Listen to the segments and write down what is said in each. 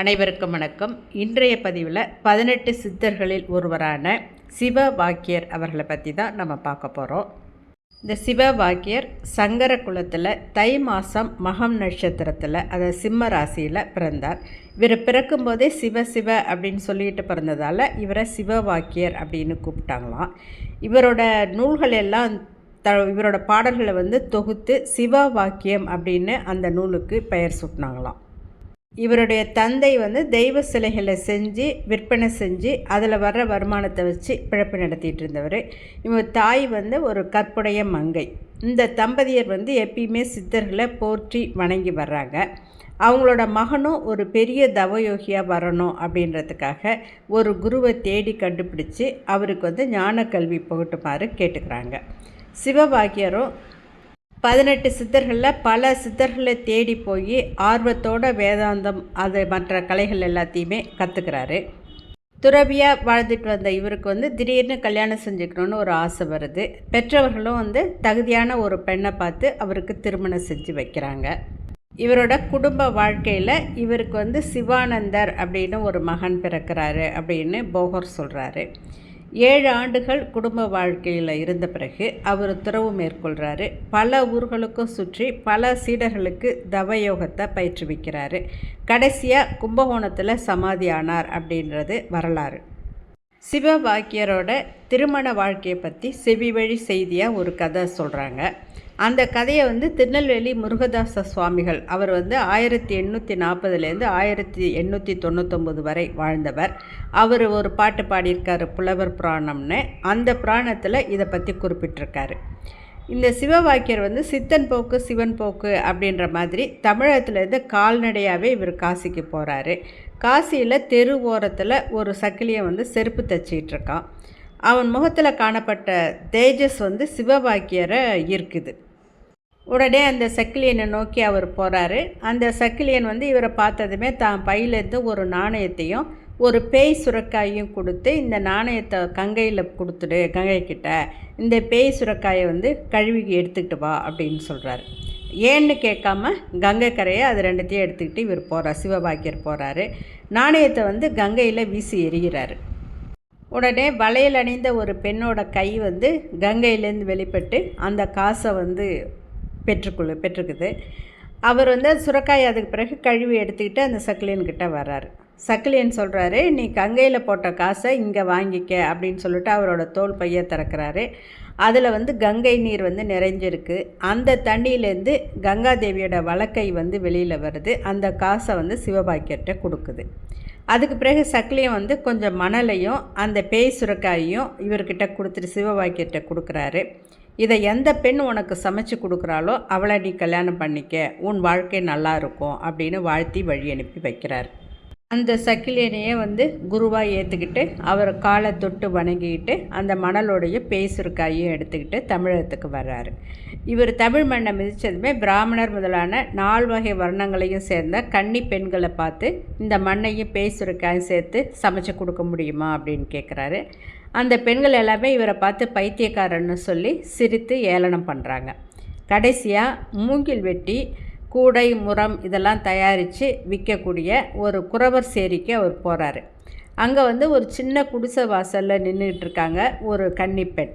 அனைவருக்கும் வணக்கம். இன்றைய பதிவில் பதினெட்டு சித்தர்களில் ஒருவரான சிவ வாக்கியர் அவர்களை பற்றி தான் நம்ம பார்க்க போகிறோம் இந்த சிவ வாக்கியர் சங்கர குலத்தில் தை மாதம் மகம் நட்சத்திரத்தில் அதாவது சிம்ம ராசியில் பிறந்தார். இவர் பிறக்கும்போதே சிவ சிவ அப்படின்னு சொல்லிட்டு பிறந்ததால் இவரை சிவ வாக்கியர் அப்படின்னு கூப்பிட்டாங்களாம். இவரோட நூல்கள் எல்லாம் த இவரோட பாடல்களை வந்து தொகுத்து சிவ வாக்கியம் அப்படின்னு அந்த நூலுக்கு பெயர் சூட்டினாங்களாம். இவருடைய தந்தை வந்து தெய்வ சிலைகளை செஞ்சு விற்பனை செஞ்சு அதில் வர்ற வருமானத்தை வச்சு பிழப்பு நடத்திட்டு இருந்தவர். இவர் தாய் வந்து ஒரு கற்புடைய மங்கை. இந்த தம்பதியர் வந்து எப்பயுமே சித்தர்களை போற்றி வணங்கி வர்றாங்க. அவங்களோட மகனும் ஒரு பெரிய தவயோகியாக வரணும் அப்படின்றதுக்காக ஒரு குருவை தேடி கண்டுபிடிச்சி அவருக்கு வந்து ஞான கல்வி புகட்டுமாறு கேட்டுக்கிறாங்க. சிவபாகியரும் பதினெட்டு சித்தர்களில் பல சித்தர்களை தேடி போய் ஆர்வத்தோட வேதாந்தம் அது மற்ற கலைகள் எல்லாத்தையுமே கற்றுக்கிறாரு துறவியாக வாழ்ந்துட்டு வந்த இவருக்கு வந்து திடீர்னு கல்யாணம் செஞ்சுக்கணுன்னு ஒரு ஆசை வருது. பெற்றவர்களும் வந்து தகுதியான ஒரு பெண்ணை பார்த்து அவருக்கு திருமணம் செஞ்சு வைக்கிறாங்க. இவரோட குடும்ப வாழ்க்கையில் இவருக்கு வந்து சிவானந்தர் அப்படின்னு ஒரு மகன் பிறக்கிறாரு அப்படின்னு போகர் சொல்கிறாரு ஏழு ஆண்டுகள் குடும்ப வாழ்க்கையில் இருந்த பிறகு அவர் துறவு மேற்கொள்கிறாரு பல ஊர்களுக்கும் சுற்றி பல சீடர்களுக்கு தவயோகத்தை பயிற்றுவிக்கிறாரு. கடைசியாக கும்பகோணத்தில் சமாதி ஆனார் அப்படின்றது வரலாறு. சிவபாக்கியரோட திருமண வாழ்க்கையை பற்றி செவி வழி செய்தியாக ஒரு கதை சொல்கிறாங்க அந்த கதையை வந்து திருநெல்வேலி முருகதாச சுவாமிகள் அவர் வந்து ஆயிரத்தி எண்ணூற்றி நாற்பதுலேருந்து ஆயிரத்தி எண்ணூற்றி தொண்ணூத்தொம்பது வரை வாழ்ந்தவர். அவர் ஒரு பாட்டு பாடியிருக்காரு புலவர் புராணம்னு. அந்த புராணத்தில் இதை பற்றி குறிப்பிட்டிருக்காரு. இந்த சிவவாக்கியர் வந்து சித்தன் போக்கு சிவன் போக்கு அப்படின்ற மாதிரி தமிழகத்துலேருந்து கால்நடையாகவே இவர் காசிக்கு போகிறாரு காசியில் தெரு ஓரத்தில் ஒரு சக்கிலியை வந்து செருப்பு தச்சிகிட்ருக்கான் அவன் முகத்தில் காணப்பட்ட தேஜஸ் வந்து சிவவாக்கியரை இருக்குது உடனே அந்த சக்கிலியனை நோக்கி அவர் போகிறாரு அந்த சக்கிலியன் வந்து இவரை பார்த்ததுமே தான் பையிலேருந்து ஒரு நாணயத்தையும் ஒரு பேய் சுரக்காயும் கொடுத்து இந்த நாணயத்தை கங்கையில் கொடுத்துடு கங்கைக்கிட்ட. இந்த பேய் சுரக்காயை வந்து கழுவி எடுத்துக்கிட்டு வா அப்படின்னு சொல்கிறாரு ஏன்னு கேட்காம கங்கை கரையை அது ரெண்டுத்தையும் எடுத்துக்கிட்டு இவர் போகிறார் சிவபாக்கியர் போகிறாரு நாணயத்தை வந்து கங்கையில் வீசி எறிகிறாரு. உடனே வளையல் அணிந்த ஒரு பெண்ணோட கை வந்து கங்கையிலேருந்து வெளிப்பட்டு அந்த காசை வந்து பெற்றுக்கொள்ளு பெற்றுக்குது. அவர் வந்து சுரக்காய் அதுக்கு பிறகு கழுவி எடுத்துக்கிட்டு அந்த சக்கிலியன்கிட்ட வர்றாரு. சக்கிலியன் சொல்கிறாரு நீ கங்கையில் போட்ட காசை இங்கே வாங்கிக்க அப்படின்னு சொல்லிட்டு அவரோட தோல் பைய திறக்கிறாரு. அதில் வந்து கங்கை நீர் வந்து நிறைஞ்சிருக்கு. அந்த தண்ணியிலேருந்து கங்காதேவியோட வழக்கை வந்து வெளியில் வருது. அந்த காசை வந்து சிவபாக்கியர்கிட்ட கொடுக்குது. அதுக்கு பிறகு சக்லியம் வந்து கொஞ்சம் மணலையும் அந்த பேய் சுரக்காயையும் இவர்கிட்ட கொடுத்துட்டு சிவபாக்கியர்கிட்ட கொடுக்குறாரு. இதை எந்த பெண் உனக்கு சமைச்சு கொடுக்குறாளோ அவளை நீ கல்யாணம் பண்ணிக்க. உன் வாழ்க்கை நல்லா இருக்கும் அப்படின்னு வாழ்த்தி வழி அனுப்பி வைக்கிறார். அந்த சக்கிலியனையே வந்து குருவாக ஏற்றுக்கிட்டு அவர் காலை தொட்டு வணங்கிக்கிட்டு அந்த மணலோடைய பேசுருக்காயும் எடுத்துக்கிட்டு தமிழகத்துக்கு வர்றாரு. இவர் தமிழ் மண்ணை மிதித்ததுமே பிராமணர் முதலான நால் வகை வர்ணங்களையும் சேர்ந்த கன்னி பெண்களை பார்த்து இந்த மண்ணையும் பேசுருக்காயும் சேர்த்து சமைச்சு கொடுக்க முடியுமா அப்படின்னு கேட்குறாரு அந்த பெண்கள் எல்லாமே இவரை பார்த்து பைத்தியக்காரன்னு சொல்லி சிரித்து ஏளனம் பண்ணுறாங்க கடைசியாக மூங்கில் வெட்டி கூடை முரம் இதெல்லாம் தயாரித்து விற்கக்கூடிய ஒரு குறவர் சேரிக்கு அவர் போகிறாரு அங்கே வந்து ஒரு சின்ன குடிசை வாசலில் நின்றுக்கிட்டு இருக்காங்க ஒரு கன்னிப்பெண்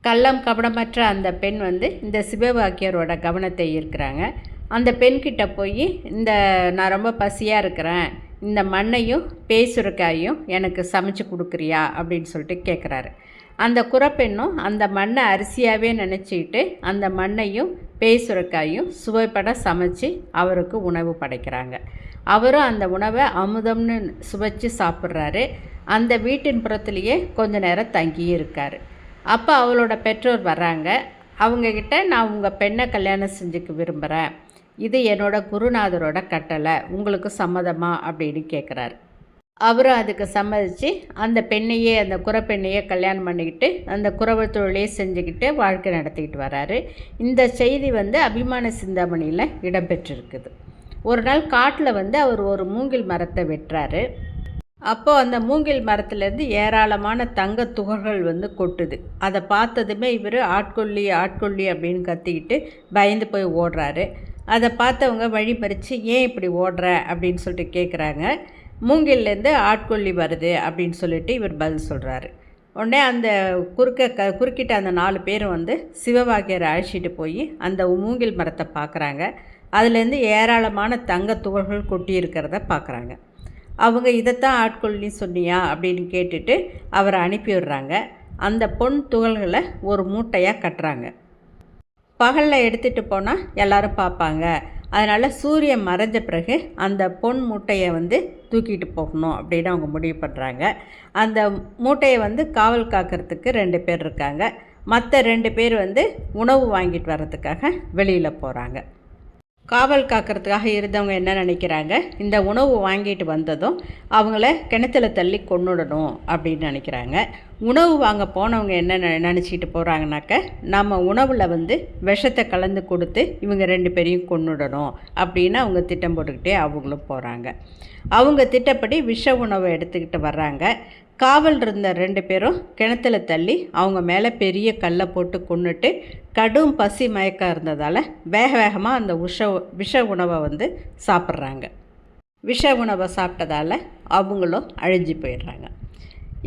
கள்ளம் கபடமற்ற அந்த பெண் வந்து இந்த சிவபாக்கியரோட கவனத்தை ஈர்க்கிறாங்க. அந்த பெண்கிட்ட போய் இந்த நான் ரொம்ப பசியாக இருக்கிறேன். இந்த மண்ணையும் பேசுறக்காயும் எனக்கு சமைச்சு கொடுக்குறியா? அப்படின்னு சொல்லிட்டு கேட்குறாரு அந்த குரப்பெண்ணும் அந்த மண்ணை அரிசியாகவே நினச்சிக்கிட்டு அந்த மண்ணையும் பேசுறக்காயும் சுவைப்பட சமைச்சு அவருக்கு உணவு படைக்கிறாங்க. அவரும் அந்த உணவை அமுதம்னு சுவைச்சு சாப்பிட்றாரு. அந்த வீட்டின் புறத்துலேயே கொஞ்ச நேரம் தங்கியும் இருக்கார். அப்போ அவளோட பெற்றோர் வர்றாங்க. அவங்கக்கிட்ட நான் உங்கள் பெண்ணை கல்யாணம் செஞ்சுக்க விரும்புகிறேன் இது என்னோட குருநாதரோட கட்டளை. உங்களுக்கு சம்மதமா? அப்படின்னு கேட்குறாரு அவரும் அதுக்கு சம்மதித்து அந்த பெண்ணையே அந்த குறப்பெண்ணையே கல்யாணம் பண்ணிக்கிட்டு அந்த குறவ தொழிலே செஞ்சுக்கிட்டு வாழ்க்கை நடத்திக்கிட்டு வராரு. இந்த செய்தி வந்து அபிமான சிந்தாமணியில் இடம்பெற்றிருக்குது. ஒரு நாள் காட்டில் வந்து அவர் ஒரு மூங்கில் மரத்தை வெட்டுறாரு. அப்போது அந்த மூங்கில் மரத்துலேருந்து ஏராளமான தங்க துகள்கள் வந்து கொட்டுது. அதை பார்த்ததுமே இவர் ஆட்கொல்லி ஆட்கொல்லி அப்படின்னு கத்திக்கிட்டு பயந்து போய் ஓடுறாரு. அதை பார்த்தவங்க வழிபறித்து ஏன் இப்படி ஓடுற? அப்படின்னு சொல்லிட்டு கேட்குறாங்க மூங்கில்லேருந்து ஆட்கொல்லி வருது அப்படின்னு சொல்லிட்டு இவர் பதில் சொல்கிறாரு உடனே அந்த குறுக்க க குறுக்கிட்ட அந்த நாலு பேரும் வந்து சிவபாக்கியரை அழைச்சிட்டு போய் அந்த மூங்கில் மரத்தை பார்க்குறாங்க அதுலேருந்து ஏராளமான தங்க துகள்கள் கொட்டி இருக்கிறத பார்க்குறாங்க அவங்க இதைத்தான் ஆட்கொள்ளி சொன்னியா அப்படின்னு கேட்டுட்டு அவரை அனுப்பி விடுறாங்க அந்த பொன் துகள்களை ஒரு மூட்டையாக கட்டுறாங்க. பகலில் எடுத்துகிட்டு போனால் எல்லோரும் பார்ப்பாங்க. அதனால் சூரியன் மறைஞ்ச பிறகு அந்த பொன் மூட்டையை வந்து தூக்கிட்டு போகணும் அப்படின்னு அவங்க முடிவு பண்ணுறாங்க அந்த மூட்டையை வந்து காவல் காக்கிறதுக்கு ரெண்டு பேர் இருக்காங்க. மற்ற ரெண்டு பேர் வந்து உணவு வாங்கிட்டு வர்றதுக்காக வெளியில் போகிறாங்க காவல் காக்கிறதுக்காக இருந்தவங்க என்ன நினைக்கிறாங்க? இந்த உணவு வாங்கிட்டு வந்ததும் அவங்கள கிணத்துல தள்ளி கொண்டுடணும் அப்படின்னு நினைக்கிறாங்க. உணவு வாங்க போனவங்க என்ன நினச்சிக்கிட்டு போகிறாங்கனாக்க நம்ம உணவில் வந்து விஷத்தை கலந்து கொடுத்து இவங்க ரெண்டு பேரையும் கொண்டுடணும் அப்படின்னு அவங்க திட்டம் போட்டுக்கிட்டே அவங்களும் போகிறாங்க அவங்க திட்டப்படி விஷ உணவை எடுத்துக்கிட்டு வர்றாங்க. காவல் இருந்த ரெண்டு பேரும் கிணத்துல தள்ளி அவங்க மேலே பெரிய கல்லை போட்டு கொண்டுட்டு கடும் பசி மயக்கம் இருந்ததால் வேக வேகமாக அந்த உஷ விஷ உணவை வந்து சாப்பிட்றாங்க. விஷ உணவை சாப்பிட்டதால் அவங்களும் அழிஞ்சு போயிடுறாங்க.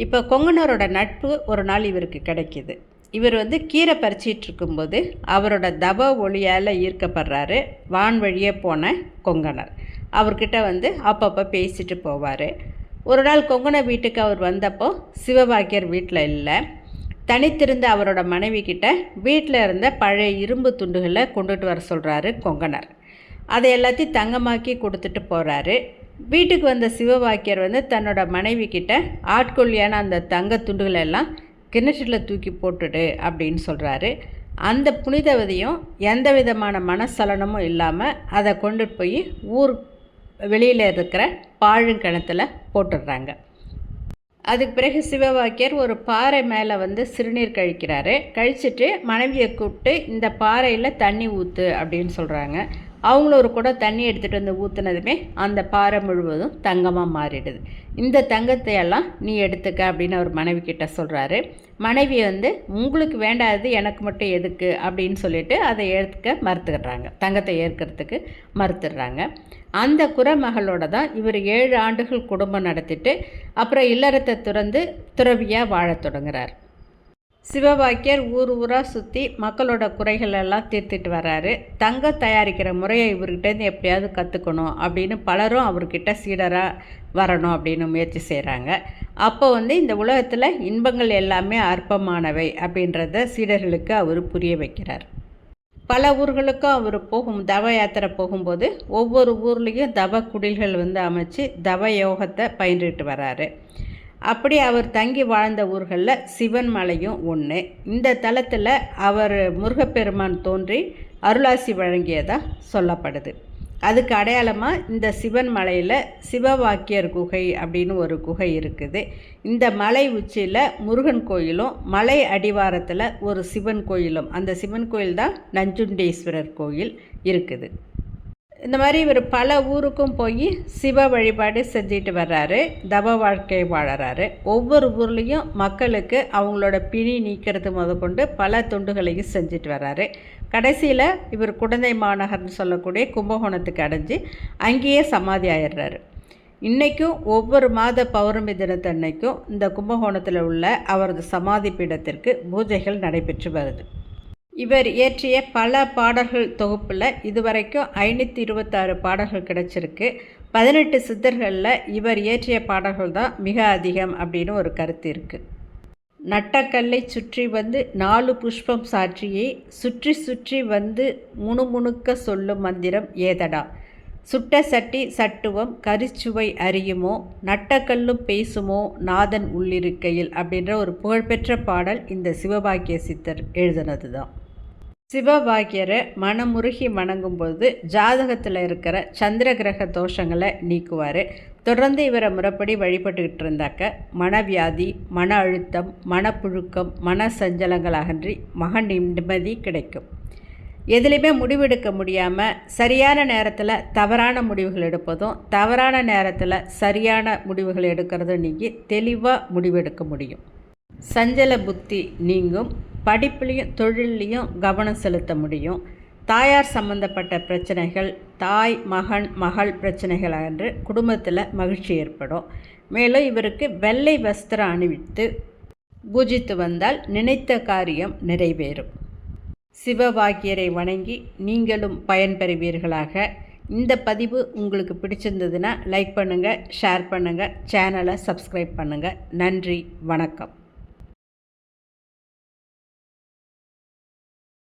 இப்போ கொங்கனரோட நட்பு ஒரு நாள் இவருக்கு கிடைக்கிது. இவர் வந்து கீரை பறிச்சிட்டு இருக்கும்போது அவரோட தப ஒளியால் ஈர்க்கப்படுறாரு வான் வழியே போன கொங்கனர். அவர்கிட்ட வந்து அப்பப்போ பேசிட்டு போவார். ஒரு நாள் கொங்கண வீட்டுக்கு அவர் வந்தப்போ சிவபாக்கியர் வீட்டில் இல்லை. தனித்திருந்த அவரோட மனைவி கிட்ட வீட்டில் இருந்த பழைய இரும்பு துண்டுகளை கொண்டுட்டு வர சொல்கிறாரு கொங்கணர். அதை எல்லாத்தையும் தங்கமாக்கி கொடுத்துட்டு போகிறாரு வீட்டுக்கு வந்த சிவபாக்கியர் வந்து தன்னோட மனைவி கிட்ட ஆட்கொல்லியான அந்த தங்க துண்டுகளை எல்லாம் கிணற்றில் தூக்கி போட்டுடு அப்படின்னு சொல்கிறாரு அந்த புனிதவதியும் எந்த விதமான மனசலனமும் இல்லாமல் அதை கொண்டு போய் ஊர் வெளியில் இருக்கிற பாழுங்கிணத்துல போட்டுடுறாங்க. அதுக்கு பிறகு சிவவாக்கியர் ஒரு பாறை மேலே வந்து சிறுநீர் கழிக்கிறாரு. கழிச்சிட்டு மனைவியை கூப்பிட்டு இந்த பாறையில் தண்ணி ஊற்று அப்படின்னு சொல்கிறாங்க அவங்களும் ஒரு கூட தண்ணி எடுத்துகிட்டு வந்து ஊற்றுனதுமே அந்த பாறை முழுவதும் தங்கமாக மாறிடுது. இந்த தங்கத்தை எல்லாம் நீ எடுத்துக்க அப்படின்னு அவர் மனைவி கிட்ட சொல்கிறாரு மனைவி வந்து உங்களுக்கு வேண்டாதது எனக்கு மட்டும் எதுக்கு? அப்படின்னு சொல்லிட்டு அதை ஏற்றுக்க மறுத்துடுறாங்க. தங்கத்தை ஏற்கிறதுக்கு மறுத்துடுறாங்க. அந்த குரமகளோட தான் இவர் ஏழு ஆண்டுகள் குடும்பம் நடத்திட்டு அப்புறம் இல்லறத்தை துறந்து துறவியாக வாழத் தொடங்குறார். சிவபாக்கியர் ஊர் ஊராக சுற்றி மக்களோட குறைகள் எல்லாம் தீர்த்துட்டு வர்றாரு. தங்கம் தயாரிக்கிற முறையை இவர்கிட்டேருந்து எப்படியாவது கற்றுக்கணும் அப்படின்னு பலரும் அவர்கிட்ட சீடராக வரணும் அப்படின்னு முயற்சி செய்கிறாங்க அப்போ வந்து இந்த உலகத்தில் இன்பங்கள் எல்லாமே அற்பமானவை அப்படின்றத சீடர்களுக்கு அவர் புரிய வைக்கிறார். பல ஊர்களுக்கும் அவர் போகும் தவ யாத்திரை போகும்போது ஒவ்வொரு ஊர்லேயும் தவ குடில்கள் வந்து அமைச்சு தவ யோகத்தை பயின்றுட்டு வராரு. அப்படி அவர் தங்கி வாழ்ந்த ஊர்களில் சிவன் மலையும் ஒன்று இந்த தலத்தில் அவர் முருகப்பெருமான் தோன்றி அருளாசி வழங்கியதாக சொல்லப்படுது. அதுக்கு அடையாளமாக இந்த சிவன் மலையில் சிவவாக்கியர் குகை அப்படின்னு ஒரு குகை இருக்குது. இந்த மலை உச்சியில் முருகன் கோயிலும் மலை அடிவாரத்தில் ஒரு சிவன் கோயிலும். அந்த சிவன் கோயில் தான் நஞ்சுண்டேஸ்வரர் கோயில் இருக்குது. இந்த மாதிரி இவர் பல ஊருக்கும் போய் சிவ வழிபாடு செஞ்சுட்டு வர்றாரு. தவ வாழ்க்கை வாழறாரு. ஒவ்வொரு ஊர்லேயும் மக்களுக்கு அவங்களோட பிணி நீக்கிறது முதற்கொண்டு பல தொண்டுகளையும் செஞ்சுட்டு வர்றாரு. கடைசியில் இவர் குழந்தை மாநகர்னு சொல்லக்கூடிய கும்பகோணத்துக்கு அடைஞ்சு அங்கேயே சமாதி ஆயிடுறாரு. இன்றைக்கும் ஒவ்வொரு மாத பௌர்ணமி தினத்தன்னைக்கும் இந்த கும்பகோணத்தில் உள்ள அவரது சமாதி பீடத்திற்கு பூஜைகள் நடைபெற்று வருது. இவர் இயற்றிய பல பாடல்கள் தொகுப்பில் இதுவரைக்கும் ஐநூற்றி இருபத்தாறு பாடல்கள் கிடச்சிருக்கு. பதினெட்டு சித்தர்களில் இவர் இயற்றிய பாடல்கள் தான் மிக அதிகம் அப்படின்னு ஒரு கருத்து இருக்குது நட்டக்கல்லை சுற்றி வந்து நாலு புஷ்பம் சாட்சியை சுற்றி சுற்றி வந்து முணுமுணுக்க சொல்லும் மந்திரம் ஏதடா? சுட்ட சட்டி சட்டுவம் கரிச்சுவை அறியுமோ? நட்டக்கல்லும் பேசுமோ நாதன் உள்ளிருக்கையில்? அப்படின்ற ஒரு புகழ்பெற்ற பாடல் இந்த சிவபாக்கிய சித்தர் எழுதினது தான் சிவபாகியரை மனமுருகி வணங்கும்போது ஜாதகத்தில் இருக்கிற சந்திர கிரக தோஷங்களை நீக்குவார். தொடர்ந்து இவரை முறைப்படி வழிபட்டுக்கிட்டு இருந்தாக்க மனவியாதி மன அழுத்தம் மனப்புழுக்கம் மன சஞ்சலங்கள் அகன்றி மக நிம்மதி கிடைக்கும். எதுலேயுமே முடிவெடுக்க முடியாமல் சரியான நேரத்தில் தவறான முடிவுகள் எடுப்பதும் தவறான நேரத்தில் சரியான முடிவுகள் எடுக்கிறதும் நீங்கி தெளிவாக முடிவெடுக்க முடியும். சஞ்சல புத்தி நீங்கும். படிப்புலேயும் தொழில்லையும் கவனம் செலுத்த முடியும். தாயார் சம்பந்தப்பட்ட பிரச்சனைகள் தாய் மகன் மகள் பிரச்சனைகள் அன்று குடும்பத்தில் மகிழ்ச்சி ஏற்படும். மேலும் இவருக்கு வெள்ளை வஸ்திரம் அணிவித்து பூஜித்து வந்தால் நினைத்த காரியம் நிறைவேறும். சிவவாக்கியரை வணங்கி நீங்களும் பயன்பெறுவீர்களாக. இந்த பதிவு உங்களுக்கு பிடிச்சிருந்ததுன்னா லைக் பண்ணுங்கள் ஷேர் பண்ணுங்கள் சேனலை சப்ஸ்கிரைப் பண்ணுங்கள் நன்றி வணக்கம்.